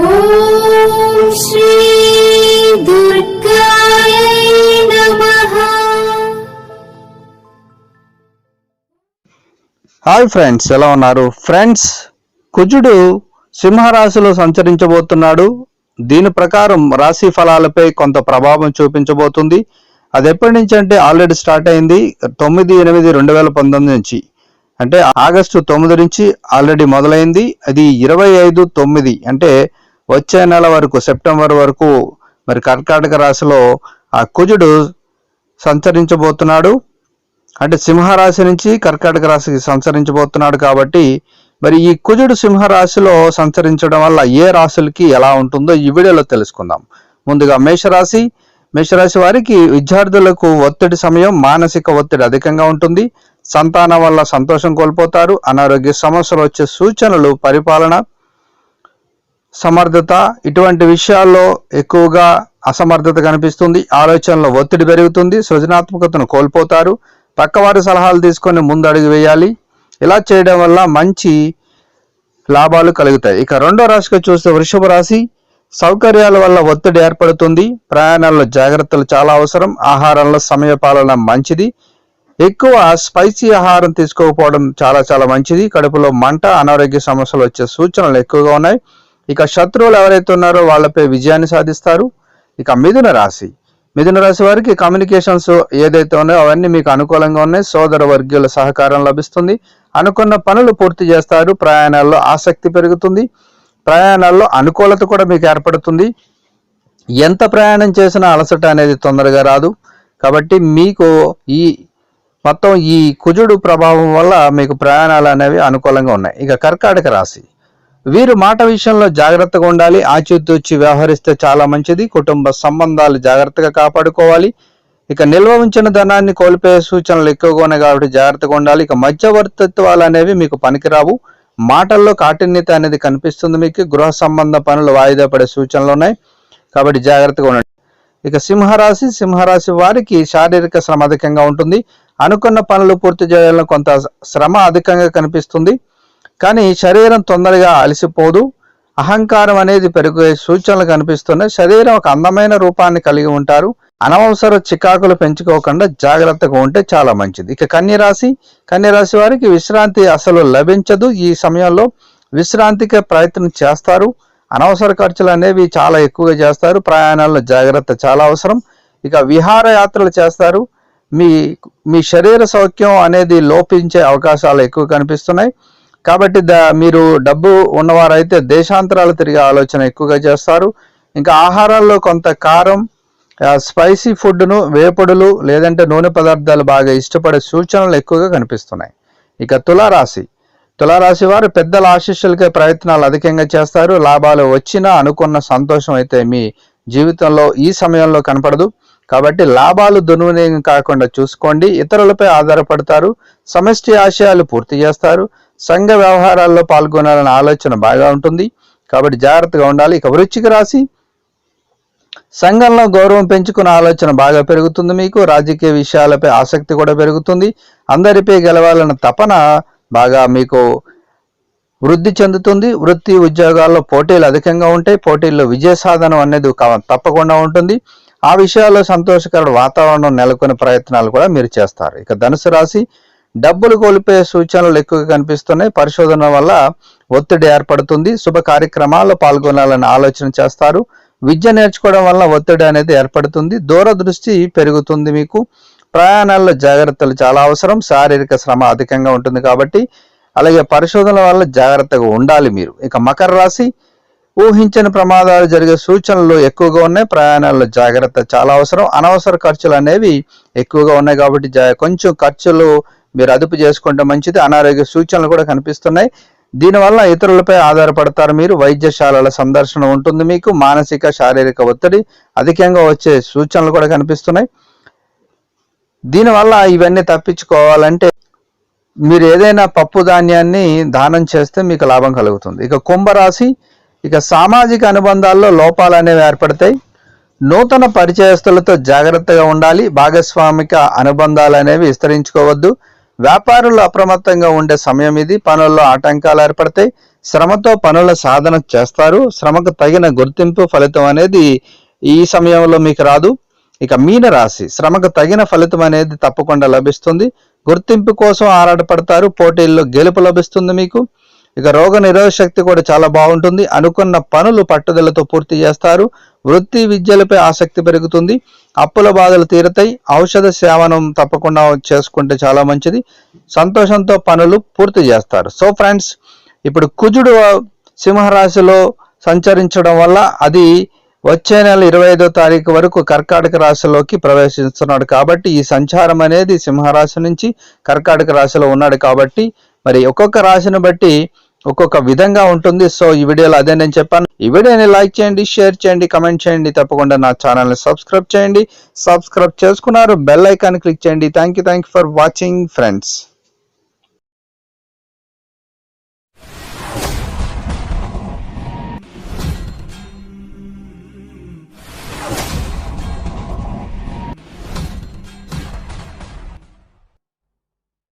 Hi friends ఎలా ఉన్నారు? Friends కుజుడు సింహరాశిలో సంచరించబోతున్నాడు. దీని ప్రకారం రాశి ఫలాలపై కొంత ప్రభావం చూపించబోతుంది. అది ఎప్పటి నుంచి అంటే ఆల్రెడీ స్టార్ట్ అయింది తొమ్మిది ఎనిమిది రెండు వేల పంతొమ్మిది నుంచి. అంటే ఆగస్టు తొమ్మిది నుంచి ఆల్రెడీ మొదలైంది. అది ఇరవై ఐదు తొమ్మిది. అంటే వచ్చే నెల వరకు సెప్టెంబర్ వరకు మరి కర్కాటక రాశిలో ఆ కుజుడు సంచరించబోతున్నాడు. అంటే సింహరాశి నుంచి కర్కాటక రాశికి సంచరించబోతున్నాడు కాబట్టి మరి ఈ కుజుడు సింహరాశిలో సంచరించడం వల్ల ఏ రాశులకి ఎలా ఉంటుందో ఈ వీడియోలో తెలుసుకుందాం. ముందుగా మేషరాశి. మేషరాశి వారికి విద్యార్థులకు ఒత్తిడి సమయం మానసిక ఒత్తిడి అధికంగా ఉంటుంది. సంతానం వల్ల సంతోషం కోల్పోతారు. అనారోగ్య సమస్యలు వచ్చే సూచనలు పరిపాలన సమర్థత ఇటువంటి విషయాల్లో ఎక్కువగా అసమర్థత కనిపిస్తుంది. ఆలోచనలో ఒత్తిడి పెరుగుతుంది. సృజనాత్మకతను కోల్పోతారు. పక్కవారి సలహాలు తీసుకొని ముందు అడుగు వేయాలి. ఇలా చేయడం వల్ల మంచి లాభాలు కలుగుతాయి. ఇక రెండో రాశిగా చూస్తే వృషభ రాశి. సౌకర్యాల వల్ల ఒత్తిడి ఏర్పడుతుంది. ప్రయాణాల్లో జాగ్రత్తలు చాలా అవసరం. ఆహారంలో సమయపాలన మంచిది. ఎక్కువ స్పైసీ ఆహారం తీసుకోకపోవడం చాలా చాలా మంచిది. కడుపులో మంట అనారోగ్య సమస్యలు వచ్చే సూచనలు ఎక్కువగా ఉన్నాయి. ఇక శత్రువులు ఎవరైతే ఉన్నారో వాళ్ళపై విజయాన్ని సాధిస్తారు. ఇక మిథున రాశి. మిథున రాశి వారికి కమ్యూనికేషన్స్ ఏదైతే ఉన్నాయో అవన్నీ మీకు అనుకూలంగా ఉన్నాయి. సోదర వర్గీయుల సహకారం లభిస్తుంది. అనుకున్న పనులు పూర్తి చేస్తారు. ప్రయాణాల్లో ఆసక్తి పెరుగుతుంది. ప్రయాణాల్లో అనుకూలత కూడా మీకు ఏర్పడుతుంది. ఎంత ప్రయాణం చేసినా అలసట అనేది తొందరగా రాదు. కాబట్టి మీకు ఈ మొత్తం ఈ కుజుడు ప్రభావం వల్ల మీకు ప్రయాణాలు అనేవి అనుకూలంగా ఉన్నాయి. ఇక కర్కాటక రాశి. వీరు మాట విషయంలో జాగ్రత్తగా ఉండాలి ఆచితూచి వ్యవహరిస్తే చాలా మంచిది కుటుంబ సంబంధాలు జాగ్రత్తగా కాపాడుకోవాలి. ఇక నిల్వ ఉంచిన ధనాన్ని కోల్పోయే సూచనలు ఎక్కువగా ఉన్నాయి కాబట్టి జాగ్రత్తగా ఉండాలి. ఇక మధ్యవర్తిత్వాలు అనేవి మీకు పనికిరావు. మాటల్లో కాఠిన్యత అనేది కనిపిస్తుంది మీకు. గృహ సంబంధ పనులు వాయిదా పడే సూచనలు ఉన్నాయి కాబట్టి జాగ్రత్తగా ఉండండి. ఇక సింహరాశి సింహరాశి వారికి శారీరక శ్రమ అధికంగా ఉంటుంది. అనుకున్న పనులు పూర్తి చేయాలని కొంత శ్రమ అధికంగా కనిపిస్తుంది. కానీ శరీరం తొందరగా అలసిపోదు. అహంకారం అనేది పెరిగే సూచనలు కనిపిస్తున్నాయి. శరీరం ఒక అందమైన రూపాన్ని కలిగి ఉంటారు. అనవసర చికాకులు పెంచుకోకుండా జాగ్రత్తగా ఉంటే చాలా మంచిది. ఇక కన్యరాశి కన్యరాశి వారికి విశ్రాంతి అసలు లభించదు. ఈ సమయంలో విశ్రాంతికి ప్రయత్నం చేస్తారు. అనవసర ఖర్చులు అనేవి చాలా ఎక్కువగా చేస్తారు. ప్రయాణాల్లో జాగ్రత్త చాలా అవసరం. ఇక విహారయాత్రలు చేస్తారు. మీ మీ శరీర సౌఖ్యం అనేది లోపించే అవకాశాలు ఎక్కువ కనిపిస్తున్నాయి. కాబట్టి మీరు డబ్బు ఉన్నవారైతే దేశాంతరాలు తిరిగే ఆలోచన ఎక్కువగా చేస్తారు. ఇంకా ఆహారాల్లో కొంత కారం స్పైసీ ఫుడ్ను వేపుడులు లేదంటే నూనె పదార్థాలు బాగా ఇష్టపడే సూచనలు ఎక్కువగా కనిపిస్తున్నాయి. ఇక తులారాశి. తులారాశి వారు పెద్దల ఆశీస్సులకే ప్రయత్నాలు అధికంగా చేస్తారు. లాభాలు వచ్చినా అనుకున్న సంతోషం అయితే మీ జీవితంలో ఈ సమయంలో కనపడదు. కాబట్టి లాభాలు దుర్వినియోగం కాకుండా చూసుకోండి. ఇతరులపై ఆధారపడతారు. సమష్టి ఆశయాలు పూర్తి చేస్తారు. సంఘ వ్యవహారాల్లో పాల్గొనాలనే ఆలోచన బాగా ఉంటుంది. కాబట్టి జాగ్రత్తగా ఉండాలి. ఇక వృచ్చిక రాశి సంఘంలో గౌరవం పెంచుకునే ఆలోచన బాగా పెరుగుతుంది మీకు. రాజకీయ విషయాలపై ఆసక్తి కూడా పెరుగుతుంది. అందరిపై గెలవాలన్న తపన బాగా మీకు వృద్ధి చెందుతుంది. వృత్తి ఉద్యోగాల్లో పోటీలు అధికంగా ఉంటాయి. పోటీల్లో విజయ సాధనం అనేది తప్పకుండా ఉంటుంది. ఆ విషయాల్లో సంతోషకర వాతావరణం నెలకొనే ప్రయత్నాలు కూడా మీరు చేస్తారు. ఇక ధనుసు రాశి డబ్బులు కోల్పోయే సూచనలు ఎక్కువగా కనిపిస్తున్నాయి. పరిశోధన వల్ల ఒత్తిడి ఏర్పడుతుంది. శుభ కార్యక్రమాల్లో పాల్గొనాలని ఆలోచన చేస్తారు. విద్య నేర్చుకోవడం వల్ల ఒత్తిడి అనేది ఏర్పడుతుంది. దూరదృష్టి పెరుగుతుంది మీకు. ప్రయాణాల్లో జాగ్రత్తలు చాలా అవసరం. శారీరక శ్రమ అధికంగా ఉంటుంది కాబట్టి. అలాగే పరిశోధనల వల్ల జాగ్రత్తగా ఉండాలి మీరు. ఇక మకర రాశి ఊహించని ప్రమాదాలు జరిగే సూచనలు ఎక్కువగా ఉన్నాయి. ప్రయాణాల్లో జాగ్రత్త చాలా అవసరం. అనవసర ఖర్చులు అనేవి ఎక్కువగా ఉన్నాయి కాబట్టి కొంచెం ఖర్చులు మీరు అదుపు చేసుకుంటే మంచిది. అనారోగ్య సూచనలు కూడా కనిపిస్తున్నాయి. దీనివల్ల ఇతరులపై ఆధారపడతారు మీరు. వైద్యశాలల సందర్శన ఉంటుంది మీకు. మానసిక శారీరక ఒత్తిడి అధికంగా వచ్చే సూచనలు కూడా కనిపిస్తున్నాయి. దీనివల్ల ఇవన్నీ తప్పించుకోవాలంటే మీరు ఏదైనా పప్పు ధాన్యాన్ని దానం చేస్తే మీకు లాభం కలుగుతుంది. ఇక కుంభరాశి ఇక సామాజిక అనుబంధాల్లో లోపాలు అనేవి ఏర్పడతాయి. నూతన పరిచయస్తులతో జాగ్రత్తగా ఉండాలి. భాగస్వామిక అనుబంధాలు అనేవి విస్తరించుకోవద్దు. వ్యాపారులు అప్రమత్తంగా ఉండే సమయం ఇది. పనుల్లో ఆటంకాలు ఏర్పడతాయి. శ్రమతో పనుల సాధన చేస్తారు. శ్రమకు తగిన గుర్తింపు ఫలితం అనేది ఈ సమయంలో మీకు రాదు. ఇక మీన రాశి శ్రమకు తగిన ఫలితం అనేది తప్పకుండా లభిస్తుంది. గుర్తింపు కోసం ఆరాటపడతారు. పోటీల్లో గెలుపు లభిస్తుంది మీకు. ఇక రోగ నిరోధక శక్తి కూడా చాలా బాగుంటుంది. అనుకున్న పనులు పట్టుదలతో పూర్తి చేస్తారు. వృత్తి విద్యలపై ఆసక్తి పెరుగుతుంది. అప్పుల బాధలు తీరతాయి. ఔషధ సేవనం తప్పకుండా చేసుకుంటే చాలా మంచిది. సంతోషంతో పనులు పూర్తి చేస్తారు. సో ఫ్రెండ్స్ ఇప్పుడు కుజుడు సింహరాశిలో సంచరించడం వల్ల అది వచ్చే నెల ఇరవై ఐదో తారీఖు వరకు కర్కాటక రాశిలోకి ప్రవేశిస్తున్నాడు. కాబట్టి ఈ సంచారం అనేది సింహరాశి నుంచి కర్కాటక రాశిలో ఉన్నాడు కాబట్టి మరి ఒక్కొక్క రాశిని బట్టి ఒక్కొక్క విధంగా ఉంటుంది. సో ఈ వీడియోలో అదే నేను చెప్పాను. ఈ వీడియోని లైక్ చేయండి షేర్ చేయండి కమెంట్ చేయండి. తప్పకుండా నా ఛానల్ని సబ్స్క్రైబ్ చేయండి. సబ్స్క్రైబ్ చేసుకున్నారు బెల్ ఐకాన్ క్లిక్ చేయండి. Thank you thank you for watching friends.